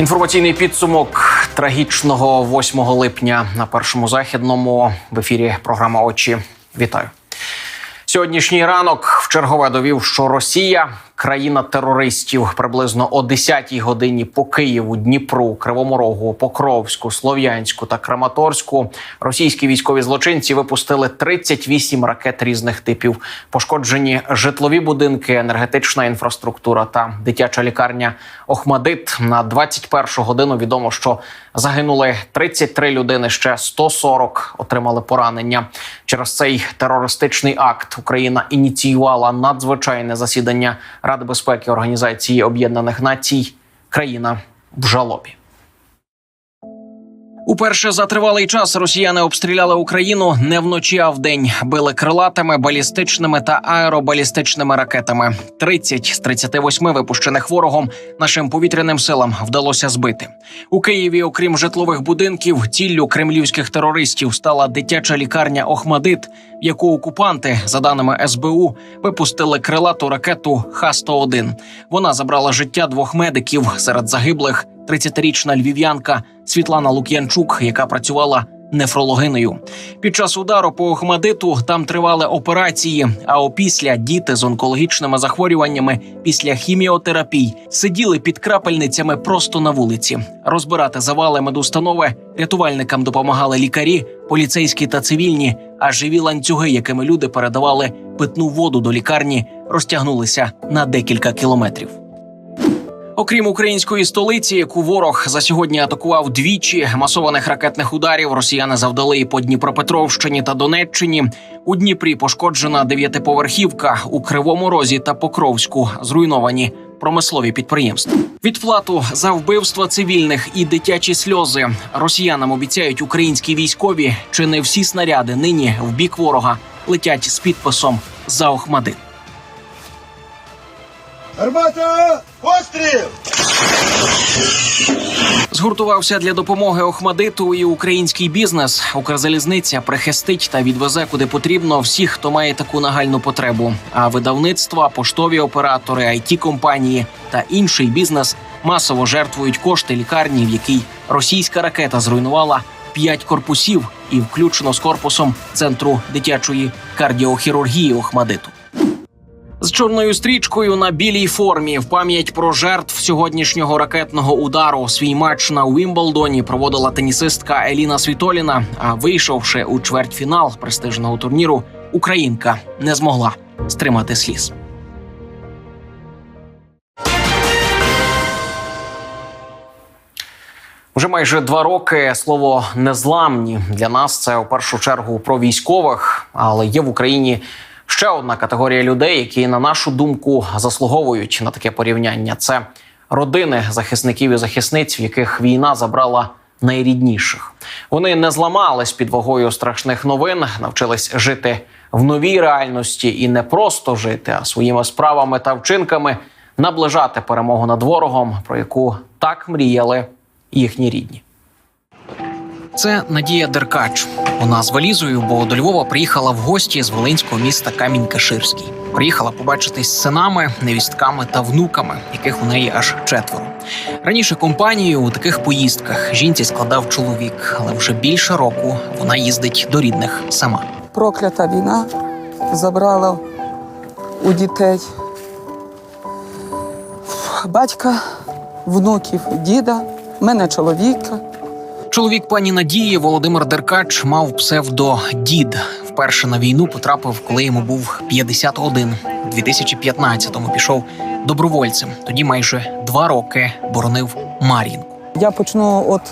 Інформаційний підсумок трагічного 8 липня на першому західному в ефірі програма Очі. Вітаю. Сьогоднішній ранок в чергове довів, що Росія країна терористів приблизно о 10-й годині по Києву, Дніпру, Кривому Рогу, Покровську, Слов'янську та Краматорську. Російські військові злочинці випустили 38 ракет різних типів. Пошкоджені житлові будинки, енергетична інфраструктура та дитяча лікарня Охмадит. На 21 годину відомо, що загинули 33 людини. Ще 140 отримали поранення. Через цей терористичний акт Україна ініціювала надзвичайне засідання Ради безпеки Організації Об'єднаних Націй. Країна в жалобі. Уперше за тривалий час росіяни обстріляли Україну не вночі, а вдень. Били крилатими, балістичними та аеробалістичними ракетами. 30 з 38 випущених ворогом нашим повітряним силам вдалося збити. У Києві, окрім житлових будинків, ціллю кремлівських терористів стала дитяча лікарня Охмадит, в яку окупанти, за даними СБУ, випустили крилату ракету Х-101. Вона забрала життя двох медиків серед загиблих. 30-річна львів'янка Світлана Лук'янчук, яка працювала нефрологиною. Під час удару по Охмадиту там тривали операції. А опісля діти з онкологічними захворюваннями після хіміотерапій сиділи під крапельницями просто на вулиці. Розбирати завали медустанови рятувальникам допомагали лікарі, поліцейські та цивільні. А живі ланцюги, якими люди передавали питну воду до лікарні, розтягнулися на декілька кілометрів. Окрім української столиці, яку ворог за сьогодні атакував двічі масованих ракетних ударів, росіяни завдали і по Дніпропетровщині та Донеччині. У Дніпрі пошкоджена дев'ятиповерхівка у Кривому Розі та Покровську. Зруйновані промислові підприємства. Відплату за вбивство цивільних і дитячі сльози росіянам обіцяють українські військові. Чи не всі снаряди нині в бік ворога летять з підписом за Охмадит. Армата! Постріл! Згуртувався для допомоги Охмадиту і український бізнес. Укрзалізниця прихистить та відвезе куди потрібно всіх, хто має таку нагальну потребу. А видавництва, поштові оператори, it компанії та інший бізнес масово жертвують кошти лікарні, в якій російська ракета зруйнувала п'ять корпусів, і включно з корпусом центру дитячої кардіохірургії Охмадиту. З чорною стрічкою на білій формі в пам'ять про жертв сьогоднішнього ракетного удару свій матч на Уімблдоні проводила тенісистка Еліна Світоліна. А вийшовши у чвертьфінал престижного турніру, українка не змогла стримати сліз. Вже майже два роки слово незламні для нас це у першу чергу про військових, але є в Україні ще одна категорія людей, які на нашу думку заслуговують на таке порівняння. Це родини захисників і захисниць, в яких війна забрала найрідніших. Вони не зламались під вагою страшних новин, навчились жити в новій реальності і не просто жити, а своїми справами та вчинками наближати перемогу над ворогом, про яку так мріяли їхні рідні. Це Надія Деркач. Вона з валізою, бо до Львова приїхала в гості з волинського міста Камінь-Каширський. Приїхала побачитись з синами, невістками та внуками, яких у неї аж четверо. Раніше компанію у таких поїздках жінці складав чоловік, але вже більше року вона їздить до рідних сама. проклята війна забрала у дітей батька, внуків, діда, мене чоловіка. Чоловік пані Надії Володимир Деркач мав псевдо дід. Вперше на війну потрапив, коли йому був 51. У 2015-му пішов добровольцем. Тоді майже два роки боронив Мар'їнку. Я почну от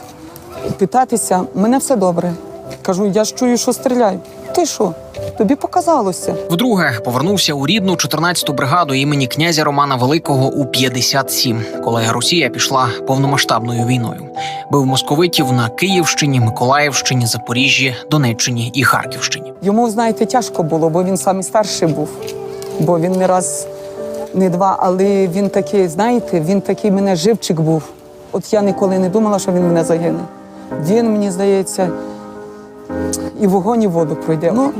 питатися, мене все добре. Кажу, я ж чую, що стріляють. Ти що? Тобі показалося. Вдруге повернувся у рідну 14-ту бригаду імені князя Романа Великого у 57, коли Росія пішла повномасштабною війною. Бив московитів на Київщині, Миколаївщині, Запоріжжі, Донеччині і Харківщині. Йому, знаєте, тяжко було, бо він самий старший був. Бо він не раз, не два, але він такий, знаєте, він такий мене живчик був. От я ніколи не думала, що він мене загине. Він, мені здається, і вогонь, і воду пройде. Ну,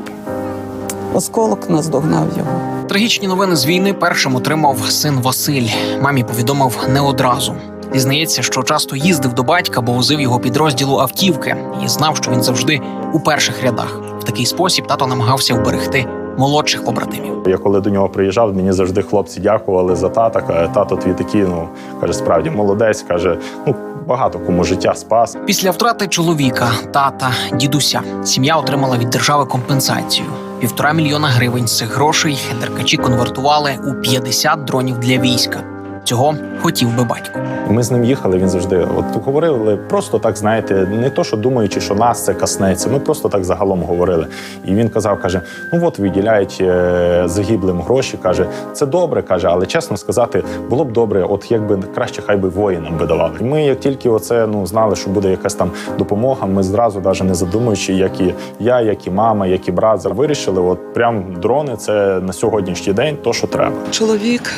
осколок наздогнав його. Трагічні новини з війни першим отримав син Василь. Мамі повідомив не одразу. Дізнається, що часто їздив до батька, бо возив його підрозділу автівки і знав, що він завжди у перших рядах. В такий спосіб тато намагався вберегти молодших побратимів. Я коли до нього приїжджав, мені завжди хлопці дякували за тата. Каже, тато твій такий, ну каже, справді молодець. каже, ну багато кому життя спас. Після втрати чоловіка, тата, дідуся, сім'я отримала від держави компенсацію. Півтора мільйона гривень з цих грошей деркачі конвертували у 50 дронів для війська. Цього хотів би батько. Ми з ним їхали. Він завжди от говорили просто так, знаєте, не то, що думаючи, що нас це коснеться. Ми просто так загалом говорили. І він казав, каже: ну от виділяють е, загиблим гроші. каже, це добре, каже, але чесно сказати, було б добре, от якби краще, хай би воїнам би давали. Ми, як тільки оце ну знали, що буде якась там допомога, ми зразу, навіть не задумуючи, як і я, як і мама, як і брат, вирішили, от прям дрони це на сьогоднішній день то, що треба. Чоловік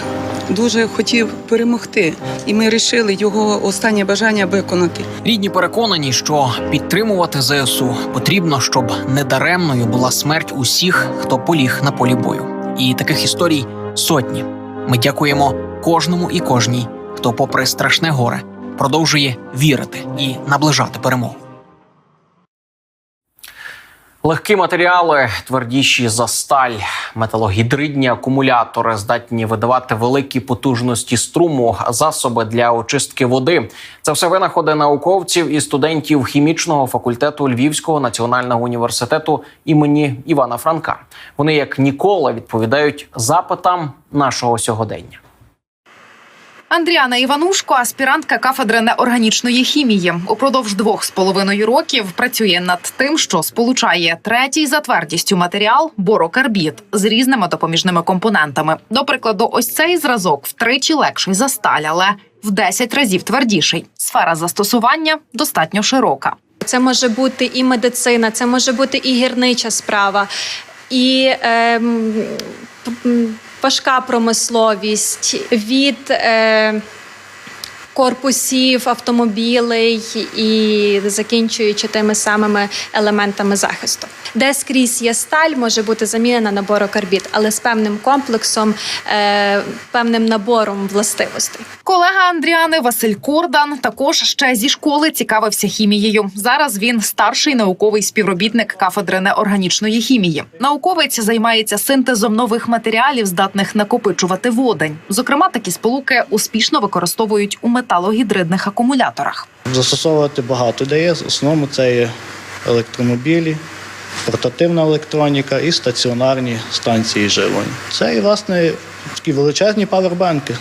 дуже хотів перемогти, і ми вирішили його останнє бажання виконати. Рідні переконані, що підтримувати ЗСУ потрібно, щоб недаремною була смерть усіх, хто поліг на полі бою. І таких історій сотні. Ми дякуємо кожному і кожній, хто, попри страшне горе, продовжує вірити і наближати перемогу. Легкі матеріали, твердіші за сталь, металогідридні акумулятори здатні видавати великі потужності струму, засоби для очистки води. Це все винаходи науковців і студентів хімічного факультету Львівського національного університету імені Івана Франка. Вони як ніколи відповідають запитам нашого сьогодення. Андріана Іванушко, аспірантка кафедри неорганічної хімії, упродовж двох з половиною років працює над тим, що сполучає третій за твердістю матеріал борокарбід з різними допоміжними компонентами. До прикладу, ось цей зразок втричі легший за сталь, але в 10 разів твердіший. Сфера застосування достатньо широка. Це може бути і медицина, це може бути і гірнича справа, і м, важка промисловість від е, корпусів, автомобілей і закінчуючи тими самими елементами захисту. Де скрізь є сталь, може бути замінена на борокарбід, але з певним комплексом, е, певним набором властивостей. Колега Андріани Василь Кордан також ще зі школи цікавився хімією. Зараз він старший науковий співробітник кафедри неорганічної хімії. Науковець займається синтезом нових матеріалів, здатних накопичувати водень. Зокрема, такі сполуки успішно використовують у металогідридних акумуляторах. Застосовувати багато де. В основному це є електромобілі, портативна електроніка і стаціонарні станції живлення. Це і власне такі величезні павербанки,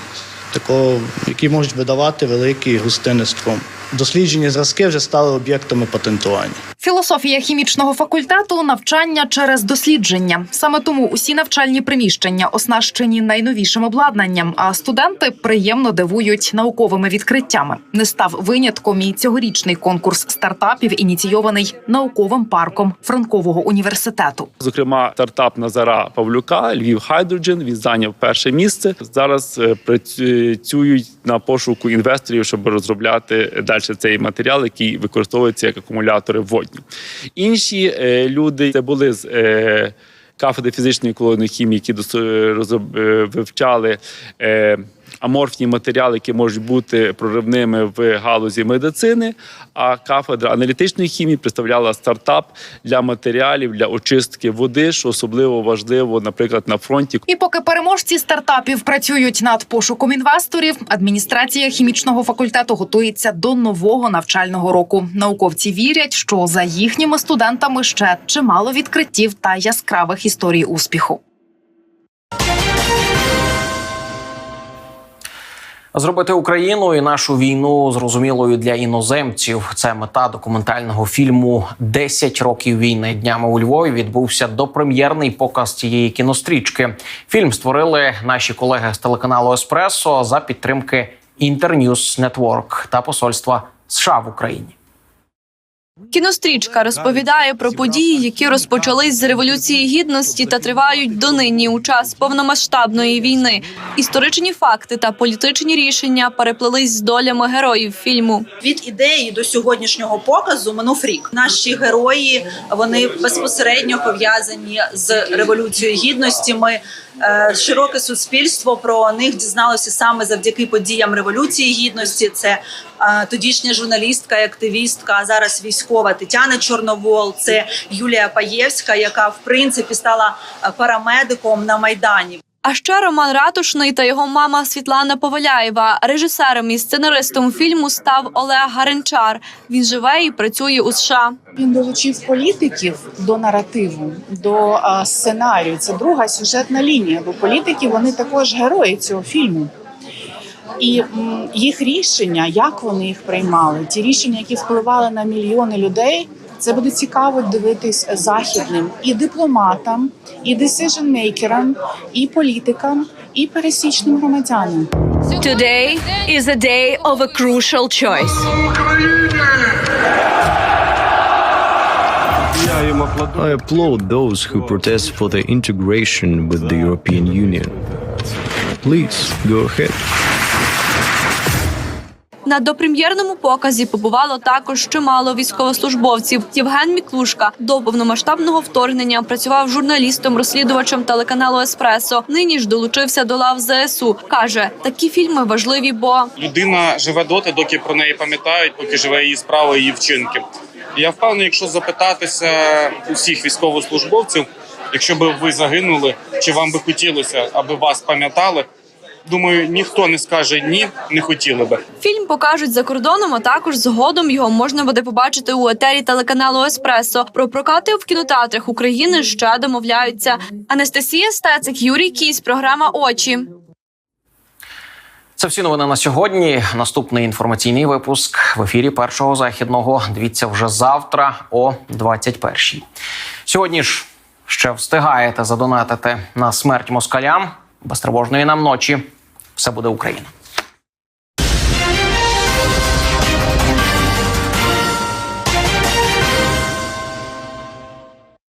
такого, які можуть видавати великі густини струм. Досліджені зразки вже стали об'єктами патентування. Філософія хімічного факультету навчання через дослідження. Саме тому усі навчальні приміщення оснащені найновішим обладнанням. А студенти приємно дивують науковими відкриттями. Не став винятком і цьогорічний конкурс стартапів, ініційований науковим парком Франкового університету. Зокрема, стартап Назара Павлюка Львів Хайдроджен він зайняв перше місце. Зараз е, працюють на пошуку інвесторів, щоб розробляти далі цей матеріал, який використовується як акумулятори водні. Інші е, люди це були з. Е, Кафедри фізичної і колоїдної хімії, які дос- розроб- е, вивчали е, аморфні матеріали, які можуть бути проривними в галузі медицини. А кафедра аналітичної хімії представляла стартап для матеріалів для очистки води, що особливо важливо, наприклад, на фронті, І поки переможці стартапів працюють над пошуком інвесторів, адміністрація хімічного факультету готується до нового навчального року. Науковці вірять, що за їхніми студентами ще чимало відкриттів та яскравих історій успіху. Зробити Україну і нашу війну зрозумілою для іноземців. Це мета документального фільму «10 років війни. Днями у Львові відбувся допрем'єрний показ цієї кінострічки. Фільм створили наші колеги з телеканалу Еспресо за підтримки Інтерньюз Нетворк та посольства США в Україні. Кінострічка розповідає про події, які розпочались з революції гідності та тривають донині у час повномасштабної війни. Історичні факти та політичні рішення переплелись з долями героїв фільму. від ідеї до сьогоднішнього показу минув рік. Наші герої вони безпосередньо пов'язані з революцією гідності. Ми широке суспільство про них дізналося саме завдяки подіям революції гідності. Це е, тодішня журналістка, активістка, а зараз військова Тетяна Чорновол. Це Юлія Паєвська, яка в принципі стала е, парамедиком на майдані. А ще Роман Ратушний та його мама Світлана Поваляєва. Режисером і сценаристом фільму став Олег Гаренчар. Він живе і працює у США. Він долучив політиків до наративу, до сценарію. Це друга сюжетна лінія, бо політики вони також герої цього фільму. І їх рішення, як вони їх приймали, ті рішення, які впливали на мільйони людей, це буде цікаво дивитись західним і дипломатам, і decision-мейкерам, і політикам, і пересічним громадянам. Today is a day of a crucial choice. I applaud those who protest for the integration with the European Union. Please go ahead. На допрем'єрному показі побувало також чимало військовослужбовців. Євген Міклушка до повномасштабного вторгнення працював журналістом-розслідувачем телеканалу Еспресо. Нині ж долучився до лав ЗСУ. каже, такі фільми важливі, бо людина живе доти, доки про неї пам'ятають, поки живе її справа, її вчинки. Я впевнений, якщо запитатися усіх військовослужбовців, якщо би ви загинули, чи вам би хотілося, аби вас пам'ятали. Думаю, ніхто не скаже ні, не хотіли би. фільм покажуть за кордоном. А також згодом його можна буде побачити у етері телеканалу Еспресо. Про прокати в кінотеатрах України ще домовляються. Анастасія Стецик, Юрій Кісь, програма Очі. Це всі новини на сьогодні. Наступний інформаційний випуск в ефірі першого західного. Дивіться вже завтра о 21-й. Сьогодні ж ще встигаєте задонатити на смерть москалям. Безтривожної нам ночі. Все буде Україна.